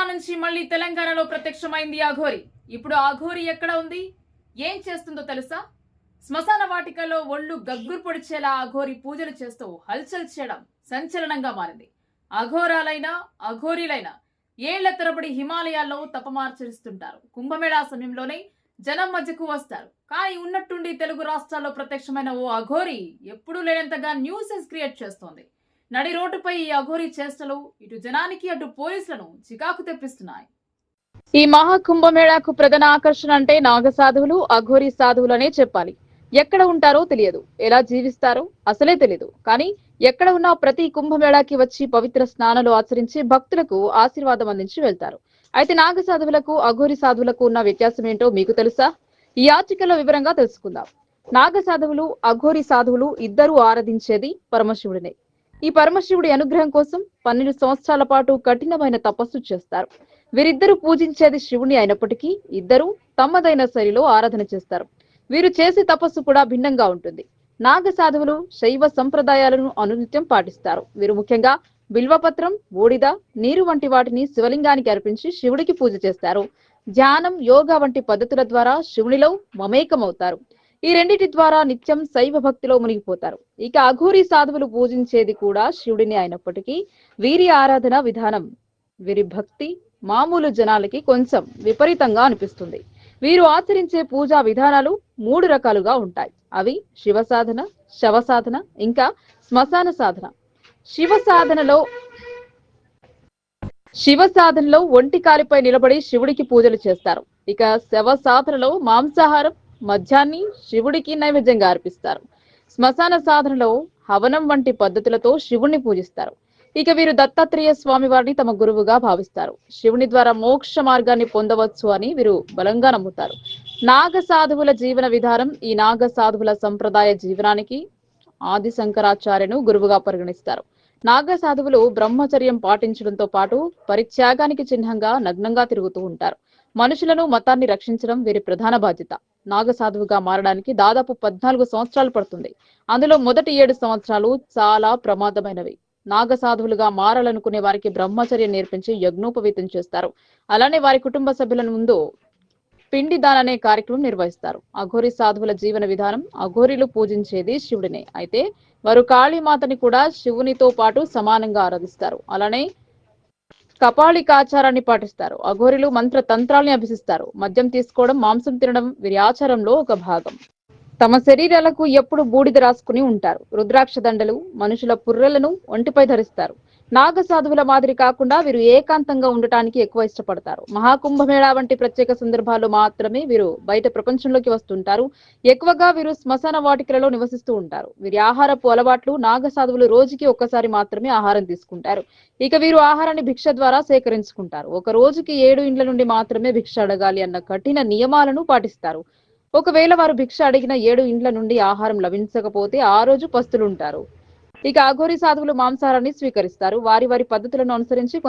జిల్లా నుంచి మళ్ళీ తెలంగాణలో ప్రత్యక్షమైంది అఘోరి ఇప్పుడు ఆఘోరి అఘోరి ఎక్కడ ఉంది? ఏం చేస్తుందో తెలుసా? శ్మశాన వాటికలో ఒళ్ళు గగ్గురు పొడిచేలా అఘోరి పూజలు చేస్తూ హల్చల్ చేయడం సంచలనంగా మారింది. అఘోరాలైనా అఘోరీలైనా ఏళ్ళ తరబడి హిమాలయాల్లో తపమార్చరిస్తుంటారు. కుంభమేళా సమయంలోనే జనం మధ్యకు వస్తారు. కానీ ఉన్నట్టుండి తెలుగు రాష్ట్రాల్లో ప్రత్యక్షమైన ఓ అఘోరి ఎప్పుడూ లేనంతగా న్యూసెస్ క్రియేట్ చేస్తోంది. నడి రోడ్డుపై ఈ అఘోరి చేష్టలు ఇటు జనానికి అటు పోలీసులను చికాకు తెప్పిస్తున్నాయి. ఈ మహాకుంభమేళాకు ప్రధాన ఆకర్షణ అంటే నాగ సాధువులు అఘోరి సాధువులనే చెప్పాలి. ఎక్కడ ఉంటారో తెలియదు. ఎలా జీవిస్తారో అసలే తెలియదు కానీ ఎక్కడ ఉన్నా ప్రతి కుంభమేళాకి వచ్చి పవిత్ర స్నానాలు ఆచరించి భక్తులకు ఆశీర్వాదం అందించి వెళ్తారు. అయితే నాగ సాధువులకు అఘోరి సాధువులకు ఉన్న వ్యత్యాసం ఏంటో మీకు తెలుసా? ఈ ఆర్టికల్లో వివరంగా తెలుసుకుందాం. నాగ సాధువులు అఘోరి సాధువులు ఇద్దరూ ఆరాధించేది పరమశివుడినే. ఈ పరమశివుడి అనుగ్రహం కోసం పన్నెండు సంవత్సరాల పాటు కఠినమైన తపస్సు చేస్తారు. వీరిద్దరూ పూజించేది శివుని అయినప్పటికీ ఇద్దరూ తమదైన శైలిలో ఆరాధన చేస్తారు. వీరు చేసే తపస్సు కూడా భిన్నంగా ఉంటుంది. నాగ సాధువులు శైవ సంప్రదాయాలను అనునిత్యం పాటిస్తారు. వీరు ముఖ్యంగా బిల్వపత్రం బూడిద నీరు వంటి వాటిని శివలింగానికి అర్పించి శివుడికి పూజ చేస్తారు. ధ్యానం యోగా వంటి పద్ధతుల ద్వారా శివునిలో మమేకమవుతారు. ఈ రెండింటి ద్వారా నిత్యం శైవ భక్తిలో మునిగిపోతారు. ఇక అఘోరి సాధువులు పూజించేది కూడా శివుడిని అయినప్పటికీ వీరి ఆరాధన విధానం వీరి భక్తి మామూలు జనాలకి కొంచెం విపరీతంగా అనిపిస్తుంది. వీరు ఆచరించే పూజా విధానాలు మూడు రకాలుగా ఉంటాయి. అవి శివ సాధన శవ సాధన ఇంకా శ్మశాన సాధన. శివ సాధనలో శివ సాధనలో ఒంటి కాలిపై నిలబడి శివుడికి పూజలు చేస్తారు. ఇక శవ సాధనలో మాంసాహారం మద్యాన్ని శివుడికి నైవేద్యంగా అర్పిస్తారు. శ్మశాన సాధనలో హవనం వంటి పద్ధతులతో శివుణ్ణి పూజిస్తారు. ఇక వీరు దత్తాత్రేయ స్వామి వారిని తమ గురువుగా భావిస్తారు. శివుని ద్వారా మోక్ష మార్గాన్ని పొందవచ్చు అని వీరు బలంగా నమ్ముతారు. నాగ సాధువుల జీవన విధానం ఈ నాగ సాధువుల సంప్రదాయ జీవనానికి ఆది శంకరాచార్యను గురువుగా పరిగణిస్తారు. నాగ సాధువులు బ్రహ్మచర్యం పాటించడంతో పాటు పరిత్యాగానికి చిహ్నంగా నగ్నంగా తిరుగుతూ ఉంటారు. మనుషులను మతాన్ని రక్షించడం వీరి ప్రధాన బాధ్యత. నాగ సాధువుగా మారడానికి దాదాపు పద్నాలుగు సంవత్సరాలు పడుతుంది. అందులో మొదటి ఏడు సంవత్సరాలు చాలా ప్రమాదమైనవి. నాగ సాధువులుగా మారాలనుకునే వారికి బ్రహ్మచర్యం నేర్పించి యజ్ఞోపవీతం చేస్తారు. అలానే వారి కుటుంబ సభ్యుల ముందు పిండి దాన్ అనే కార్యక్రమం నిర్వహిస్తారు. అఘోరి సాధువుల జీవన విధానం అఘోరిలు పూజించేది శివుడినే. అయితే వారు కాళీమాతని కూడా శివునితో పాటు సమానంగా ఆరాధిస్తారు. అలానే కపాళికాచారాన్ని పాటిస్తారు. అఘోరిలు మంత్ర తంత్రాల్ని అభ్యసిస్తారు. మద్యం తీసుకోవడం మాంసం తినడం వీరి ఆచారంలో ఒక భాగం. తమ శరీరాలకు ఎప్పుడు బూడిద రాసుకుని ఉంటారు. రుద్రాక్ష దండలు మనుషుల పుర్రెలను ఒంటిపై ధరిస్తారు. నాగ సాధువుల మాదిరి కాకుండా వీరు ఏకాంతంగా ఉండటానికి ఎక్కువ ఇష్టపడతారు. మహాకుంభమేళా వంటి ప్రత్యేక సందర్భాల్లో మాత్రమే వీరు బయట ప్రపంచంలోకి వస్తుంటారు. ఎక్కువగా వీరు శ్మశాన వాటికలలో నివసిస్తూ ఉంటారు. వీరి ఆహారపు అలవాట్లు నాగ సాధువులు రోజుకి ఒక్కసారి మాత్రమే ఆహారం తీసుకుంటారు. ఇక వీరు ఆహారాన్ని భిక్ష ద్వారా సేకరించుకుంటారు. ఒక రోజుకి ఏడు ఇండ్ల నుండి మాత్రమే భిక్ష అడగాలి అన్న కఠిన నియమాలను పాటిస్తారు. ఒకవేళ వారు భిక్ష అడిగిన ఏడు ఇండ్ల నుండి ఆహారం లభించకపోతే ఆ రోజు పస్తులుంటారు. ఇక అఘోరి సాధువులు మాంసాహారాన్ని స్వీకరిస్తారు. వారి వారి పద్ధతులను అనుసరించి కొంత